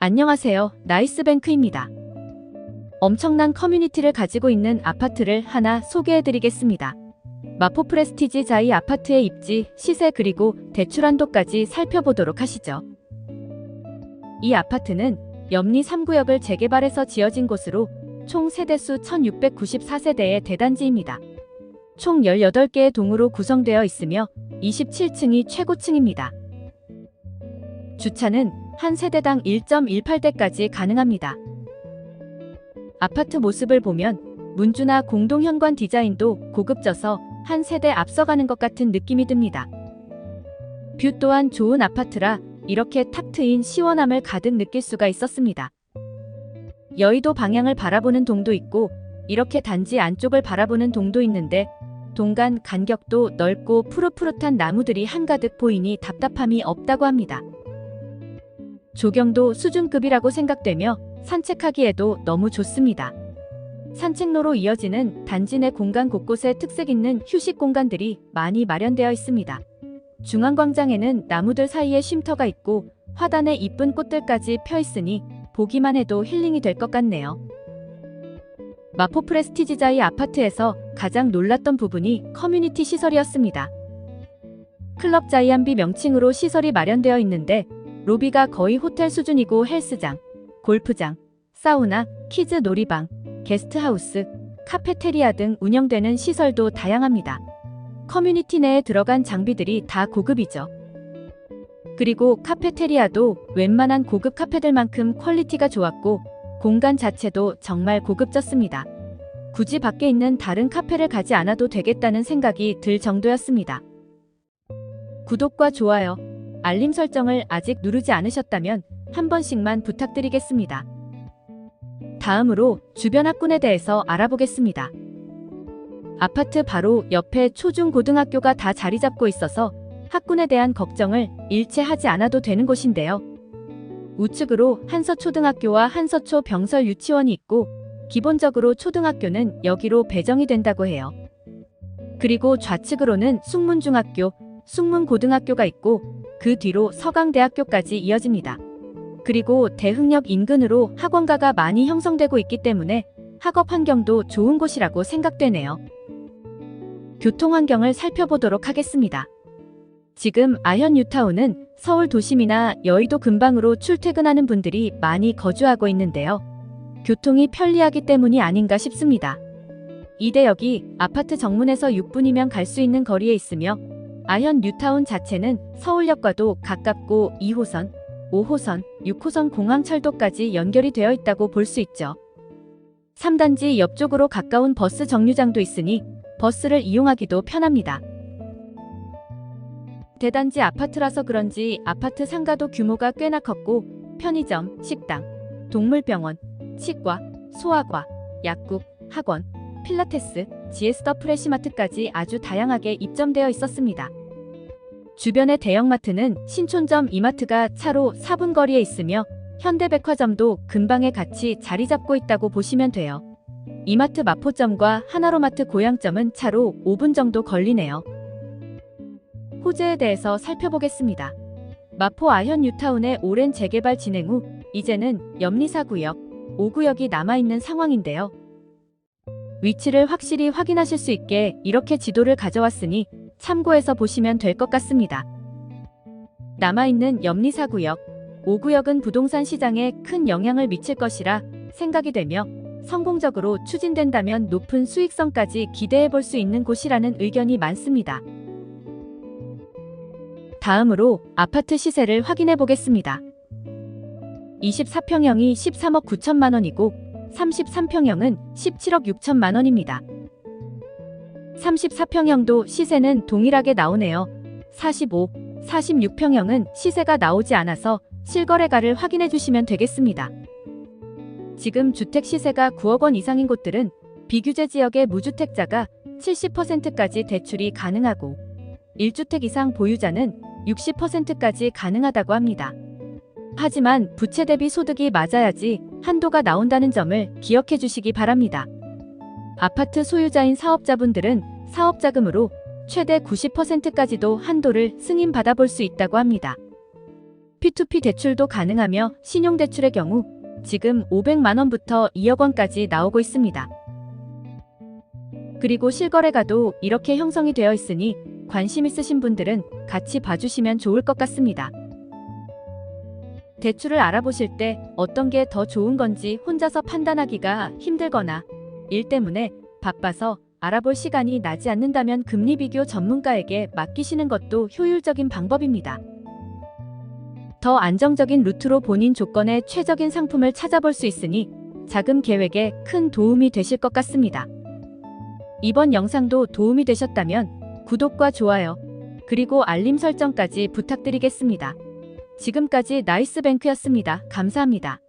안녕하세요. 나이스뱅크입니다. 엄청난 커뮤니티를 가지고 있는 아파트를 하나 소개해드리겠습니다. 마포 프레스티지 자이 아파트의 입지, 시세 그리고 대출 한도까지 살펴보도록 하시죠. 이 아파트는 염리 3구역을 재개발해서 지어진 곳으로 총 세대수 1694세대의 대단지입니다. 총 18개의 동으로 구성되어 있으며 27층이 최고층입니다. 주차는 한 세대당 1.18대까지 가능합니다. 아파트 모습을 보면 문주나 공동 현관 디자인도 고급져서 한 세대 앞서가는 것 같은 느낌이 듭니다. 뷰 또한 좋은 아파트라 이렇게 탁 트인 시원함을 가득 느낄 수가 있었습니다. 여의도 방향을 바라보는 동도 있고 이렇게 단지 안쪽을 바라보는 동도 있는데 동간 간격도 넓고 푸릇푸릇한 나무들이 한가득 보이니 답답함이 없다고 합니다. 조경도 수준급이라고 생각되며 산책하기에도 너무 좋습니다. 산책로로 이어지는 단지 내 공간 곳곳에 특색 있는 휴식 공간들이 많이 마련되어 있습니다. 중앙광장에는 나무들 사이에 쉼터가 있고 화단에 이쁜 꽃들까지 펴 있으니 보기만 해도 힐링이 될 것 같네요. 마포 프레스티지자이 아파트에서 가장 놀랐던 부분이 커뮤니티 시설이었습니다. 클럽 자이안비 명칭으로 시설이 마련되어 있는데 로비가 거의 호텔 수준이고 헬스장, 골프장, 사우나, 키즈 놀이방, 게스트하우스, 카페테리아 등 운영되는 시설도 다양합니다. 커뮤니티 내에 들어간 장비들이 다 고급이죠. 그리고 카페테리아도 웬만한 고급 카페들만큼 퀄리티가 좋았고 공간 자체도 정말 고급졌습니다. 굳이 밖에 있는 다른 카페를 가지 않아도 되겠다는 생각이 들 정도였습니다. 구독과 좋아요, 알림 설정을 아직 누르지 않으셨다면 한 번씩만 부탁드리겠습니다. 다음으로 주변 학군에 대해서 알아보겠습니다. 아파트 바로 옆에 초중고등학교가 다 자리 잡고 있어서 학군에 대한 걱정을 일체 하지 않아도 되는 곳인데요. 우측으로 한서초등학교와 한서초 병설 유치원이 있고 기본적으로 초등학교는 여기로 배정이 된다고 해요. 그리고 좌측으로는 숙문중학교, 숙문고등학교가 있고 그 뒤로 서강대학교까지 이어집니다. 그리고 대흥역 인근으로 학원가가 많이 형성되고 있기 때문에 학업 환경도 좋은 곳이라고 생각되네요. 교통 환경을 살펴보도록 하겠습니다. 지금 아현 뉴타운은 서울 도심이나 여의도 근방으로 출퇴근하는 분들이 많이 거주하고 있는데요. 교통이 편리하기 때문이 아닌가 싶습니다. 이 대역이 아파트 정문에서 6분이면 갈 수 있는 거리에 있으며 아현 뉴타운 자체는 서울역과도 가깝고 2호선, 5호선, 6호선 공항철도까지 연결이 되어 있다고 볼 수 있죠. 3단지 옆쪽으로 가까운 버스 정류장도 있으니 버스를 이용하기도 편합니다. 대단지 아파트라서 그런지 아파트 상가도 규모가 꽤나 컸고 편의점, 식당, 동물병원, 치과, 소아과, 약국, 학원, 필라테스, GS 더 프레시마트까지 아주 다양하게 입점되어 있었습니다. 주변의 대형마트는 신촌점 이마트가 차로 4분 거리에 있으며 현대백화점도 근방에 같이 자리 잡고 있다고 보시면 돼요. 이마트 마포점과 하나로마트 고양점은 차로 5분 정도 걸리네요. 호재에 대해서 살펴보겠습니다. 마포 아현 뉴타운의 오랜 재개발 진행 후 이제는 염리사구역, 5구역이 남아있는 상황인데요. 위치를 확실히 확인하실 수 있게 이렇게 지도를 가져왔으니 참고해서 보시면 될 것 같습니다. 남아있는 염리사구역, 5구역은 부동산 시장에 큰 영향을 미칠 것이라 생각이 되며 성공적으로 추진된다면 높은 수익성까지 기대해 볼 수 있는 곳이라는 의견이 많습니다. 다음으로 아파트 시세를 확인해 보겠습니다. 24평형이 13억 9천만 원이고 33평형은 17억 6천만 원입니다. 34평형도 시세는 동일하게 나오네요. 45, 46평형은 시세가 나오지 않아서 실거래가를 확인해 주시면 되겠습니다. 지금 주택 시세가 9억 원 이상인 곳들은 비규제 지역의 무주택자가 70%까지 대출이 가능하고 1주택 이상 보유자는 60%까지 가능하다고 합니다. 하지만 부채 대비 소득이 맞아야지 한도가 나온다는 점을 기억해 주시기 바랍니다. 아파트 소유자인 사업자분들은 사업자금으로 최대 90%까지도 한도를 승인 받아 볼 수 있다고 합니다. P2P 대출도 가능하며 신용대출의 경우 지금 500만 원부터 2억 원까지 나오고 있습니다. 그리고 실거래가도 이렇게 형성이 되어 있으니 관심 있으신 분들은 같이 봐주시면 좋을 것 같습니다. 대출을 알아보실 때 어떤 게 더 좋은 건지 혼자서 판단하기가 힘들거나 일 때문에 바빠서 알아볼 시간이 나지 않는다면 금리 비교 전문가에게 맡기시는 것도 효율적인 방법입니다. 더 안정적인 루트로 본인 조건에 최적인 상품을 찾아볼 수 있으니 자금 계획에 큰 도움이 되실 것 같습니다. 이번 영상도 도움이 되셨다면 구독과 좋아요, 그리고 알림 설정까지 부탁드리겠습니다. 지금까지 나이스뱅크였습니다. 감사합니다.